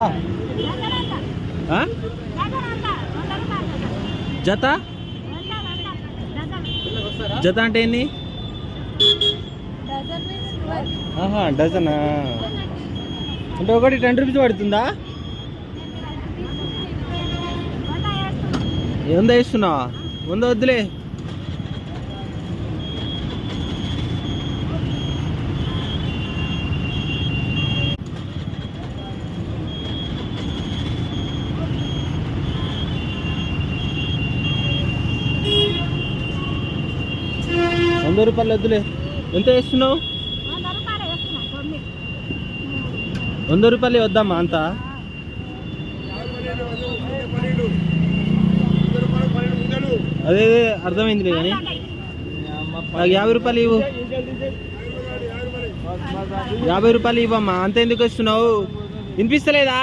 ఆ? జత? జత అంటే ఏంది? ఆహా డజనా? అంటే ఒకటి టెన్ రూపీస్ పడుతుందా? వంద వేస్తున్నావా? వంద వద్దులే. వంద రూపాయలు వద్దులే. ఎంత వేస్తున్నావు? వంద రూపాయలు వద్దామా అంతా? అదే అదే అర్థమైందిలే కానీ. నాకు యాభై రూపాయలు ఇవ్వు. యాభై రూపాయలు ఇవ్వమ్మా. అంత ఎందుకు వస్తున్నావు? వినిపిస్తలేదా?